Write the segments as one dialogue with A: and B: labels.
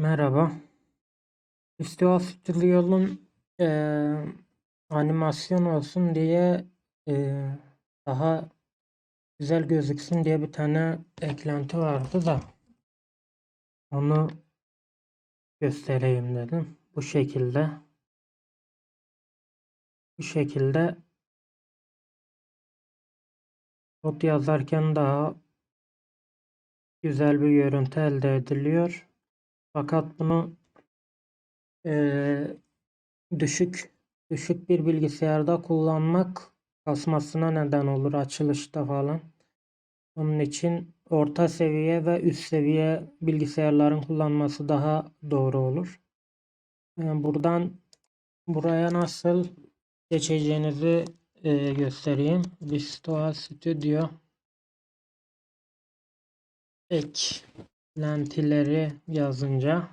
A: Merhaba. Visual Studio'nun eee, animasyon olsun diye eee, daha güzel gözüksün diye bir tane eklenti vardı da onu göstereyim dedim. Bu şekilde. Bu şekilde kod yazarken daha güzel bir görüntü elde ediliyor. Fakat bunu eee, düşük düşük bir bilgisayarda kullanmak kasmasına neden olur açılışta falan. Onun için orta seviye ve üst seviye bilgisayarların kullanması daha doğru olur. Yani buradan buraya nasıl geçeceğinizi eee, göstereyim. Visual Studio eklentileri yazınca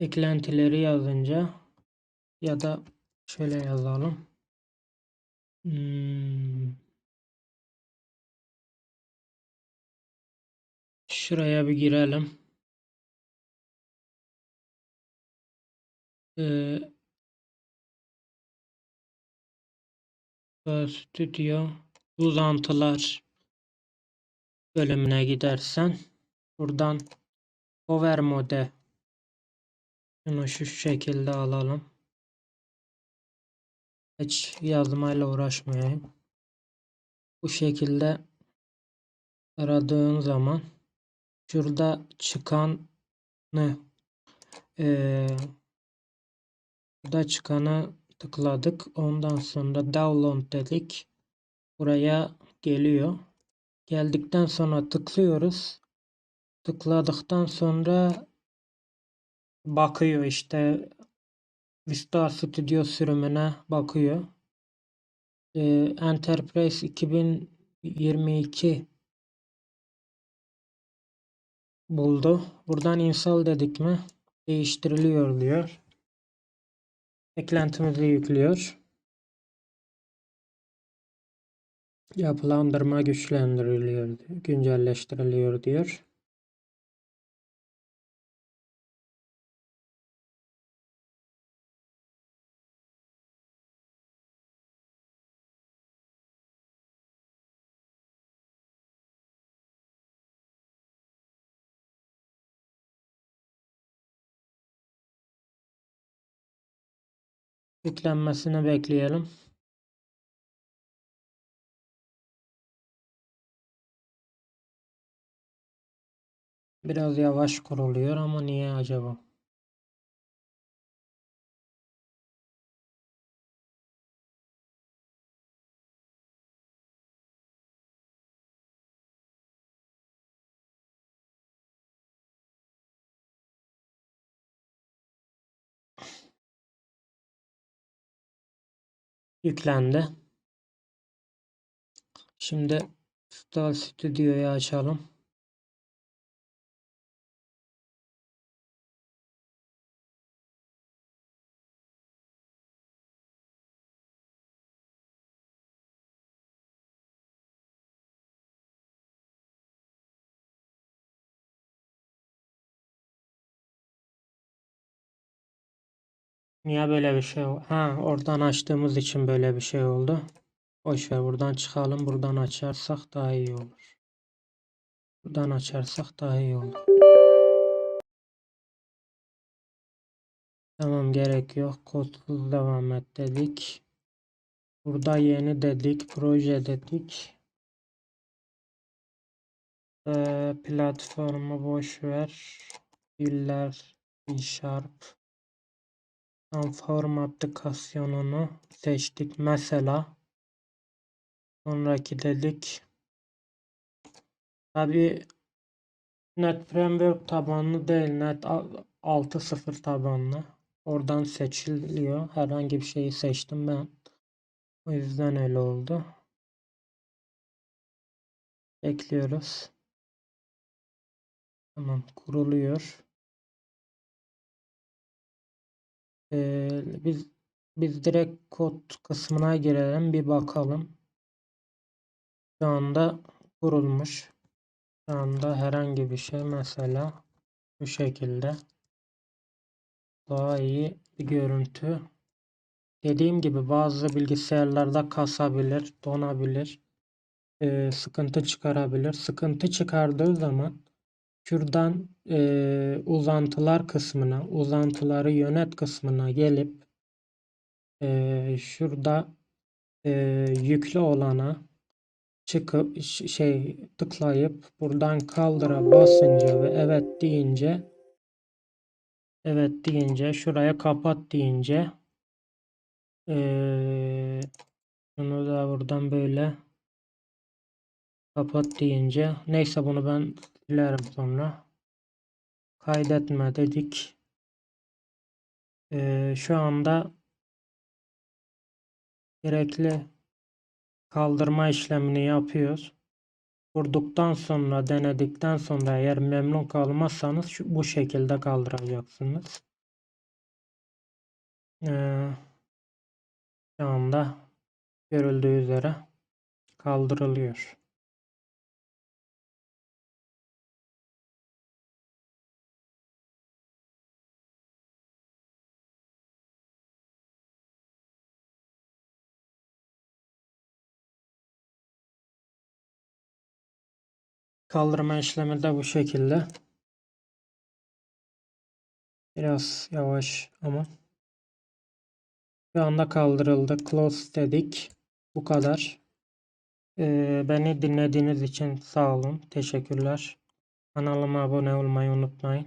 A: eklentileri yazınca ya da şöyle yazalım. Hmm. Şuraya bir girelim. Ee, Studio uzantılar bölümüne gidersen buradan Power Mode şunu şu şekilde alalım. Hiç yazmayla uğraşmayayım. Bu şekilde aradığın zaman şurada çıkanı eee burada çıkanı tıkladık. Ondan sonra download dedik. Buraya geliyor. Geldikten sonra tıklıyoruz. Tıkladıktan sonra bakıyor işte Vista Studio sürümüne bakıyor. Ee, Enterprise 2022 buldu. Buradan install dedik mi değiştiriliyor diyor. Eklentimizi yüklüyor. Yapılandırma güçlendiriliyor, güncelleştiriliyor diyor. Yüklenmesini bekleyelim. Biraz yavaş kuruluyor ama niye acaba? Yüklendi. Şimdi Visual Studio'yu açalım. Niye böyle bir şey oldu? Ha, oradan açtığımız için böyle bir şey oldu. Boş ver buradan çıkalım. Buradan açarsak daha iyi olur. Buradan açarsak daha iyi olur. Tamam gerek yok. Kodsuz devam et dedik. Burada yeni dedik. Proje dedik. Ee, platformu boş ver. Diller C Sharp. Form aplikasyonunu seçtik. Mesela sonraki dedik. Tabi Net Framework tabanlı değil. Net 6.0 tabanlı. Oradan seçiliyor. Herhangi bir şeyi seçtim ben. O yüzden öyle oldu. Ekliyoruz. Tamam kuruluyor. Ee, biz biz direkt kod kısmına girelim bir bakalım. Şu anda kurulmuş. Şu anda herhangi bir şey mesela Bu şekilde. Daha iyi bir görüntü. Dediğim gibi bazı bilgisayarlarda kasabilir, donabilir, e, sıkıntı çıkarabilir. Sıkıntı çıkardığı zaman şuradan e, uzantılar kısmına, uzantıları yönet kısmına gelip e, şurada e, yüklü olana çıkıp şey tıklayıp buradan kaldıra basınca ve evet deyince evet deyince şuraya kapat deyince eee bunu da buradan böyle kapat deyince neyse bunu ben silerim sonra kaydetme dedik Eee, şu anda gerekli kaldırma işlemini yapıyoruz Vurduktan sonra denedikten sonra eğer memnun kalmazsanız şu, bu şekilde kaldıracaksınız. Ee, şu anda görüldüğü üzere kaldırılıyor. Kaldırma işlemi de bu şekilde. Biraz yavaş ama. Şu anda kaldırıldı. Close dedik. Bu kadar. Ee, beni dinlediğiniz için sağ olun. Teşekkürler. Kanalıma abone olmayı unutmayın.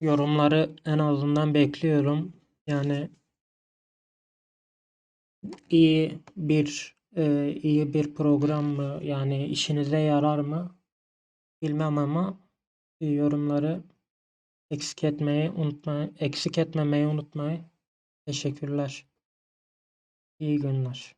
A: Yorumları en azından bekliyorum. Yani iyi bir e, iyi bir program mı yani işinize yarar mı bilmem ama yorumları eksik etmeyi unutmayın eksik etmemeyi unutmayın. Teşekkürler. İyi günler.